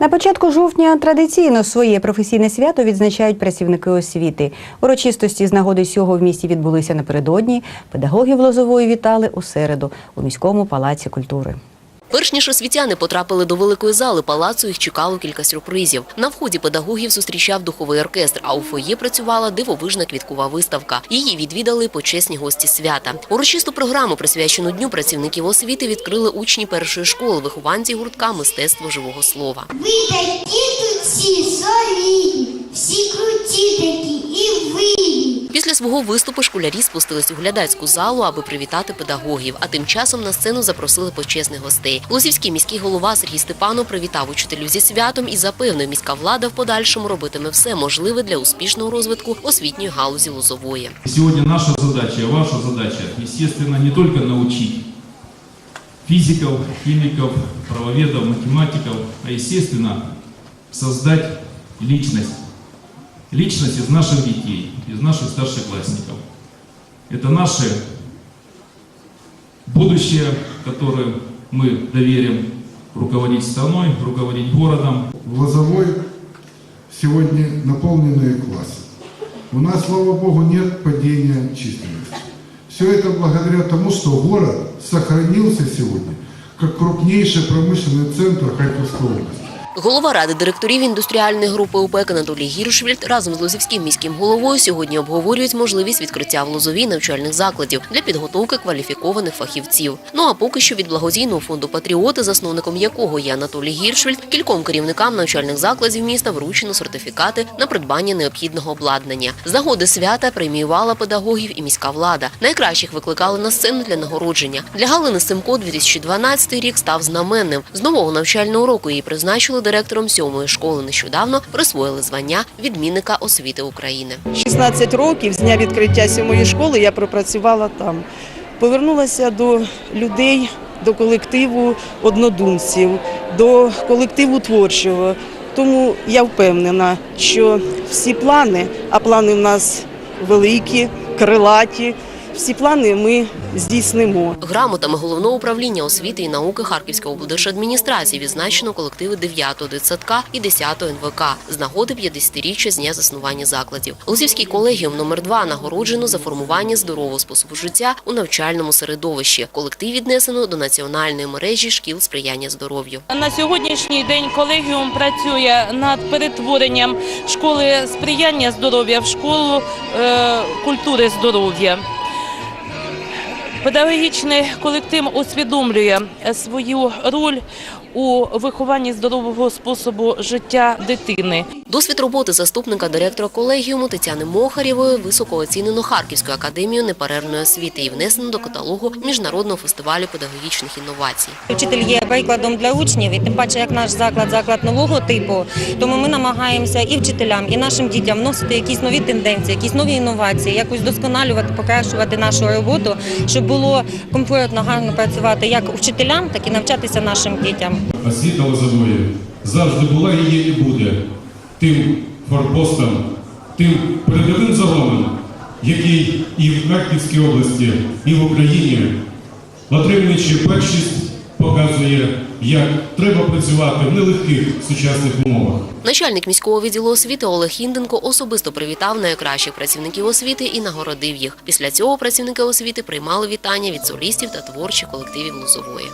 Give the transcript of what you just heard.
На початку жовтня традиційно своє професійне свято відзначають працівники освіти. Урочистості з нагоди сього в місті відбулися напередодні. Педагогів Лозової вітали у середу у міському палаці культури. Перш ніж освітяни потрапили до великої зали палацу, їх чекало кілька сюрпризів. На вході педагогів зустрічав духовий оркестр, а у фоє працювала дивовижна квіткова виставка. Її відвідали почесні гості свята. Урочисту програму, присвячену дню працівників освіти, відкрили учні першої школи, вихованці гуртка мистецтво живого слова. Ви такі тут всі солідні, всі круті такі і винні. Після свого виступу школярі спустились у глядацьку залу, аби привітати педагогів. А тим часом на сцену запросили почесних гостей. Лозівський міський голова Сергій Степанов привітав учителів зі святом і запевнив, міська влада в подальшому робитиме все можливе для успішного розвитку освітньої галузі Лозової. Сегодня наша задача, ваша задача, естественно, не только научить физиков, химиков, правоведов, математиков, а, естественно, создать личность. Личность из наших детей, из наших старшеклассников. Это наше будущее, которое мы доверим руководить страной, руководить городом, В Лозовой сегодня наполненные классы. У нас, слава богу, нет падения численности. Все это благодаря тому, что город сохранился сегодня как крупнейший промышленный центр Харьковской области. Голова ради директорів індустріальної групи ОПЕК Анатолій Гіршвільд разом з Лозівським міським головою сьогодні обговорюють можливість відкриття в Лозовій навчальних закладів для підготовки кваліфікованих фахівців. Ну а поки що від благодійного фонду Патріоти, засновником якого є Анатолій Гіршвільд, кільком керівникам навчальних закладів міста вручено сертифікати на придбання необхідного обладнання. З нагоди свята преміювала педагогів і міська влада. Найкращих викликали на сцену для нагородження. Для Галини Симко 2012 рік став знаменним. З нового навчального року її призначили директором сьомої школи. Нещодавно присвоїли звання відмінника освіти України. 16 років з дня відкриття сьомої школи я пропрацювала там. Повернулася до людей, до колективу однодумців, до колективу творчого. Тому я впевнена, що всі плани, а плани в нас великі, крилаті, всі плани ми здійснимо. Грамотами головного управління освіти і науки Харківської облдержадміністрації відзначено колективи 9-го дитсадка і 10-го НВК з нагоди 50-річчя з дня заснування закладів. Лозівський колегіум номер 2 нагороджено за формування здорового способу життя у навчальному середовищі. Колектив віднесено до національної мережі шкіл сприяння здоров'ю. На сьогоднішній день колегіум працює над перетворенням школи сприяння здоров'я в школу е, культури здоров'я. Педагогічний колектив усвідомлює свою роль у вихованні здорового способу життя дитини. Досвід роботи заступника директора колегіуму Тетяни Мохарєвої високо оцінено Харківською академією неперервної освіти і внесено до каталогу міжнародного фестивалю педагогічних інновацій. Вчитель є прикладом для учнів, і тим паче, як наш заклад, заклад нового типу. Тому ми намагаємося і вчителям, і нашим дітям вносити якісь нові тенденції, якісь нові інновації, якось досконалювати, покращувати нашу роботу, щоб було комфортно, гарно працювати як вчителям, так і навчатися нашим дітям. Освіта Лозової завжди була і є і буде тим форпостом, тим передовим загоном, який і в Харківській області, і в Україні, отримуючи першість, показує, як треба працювати в нелегких сучасних умовах. Начальник міського відділу освіти Олег Хінденко особисто привітав найкращих працівників освіти і нагородив їх. Після цього працівники освіти приймали вітання від солістів та творчих колективів Лозової.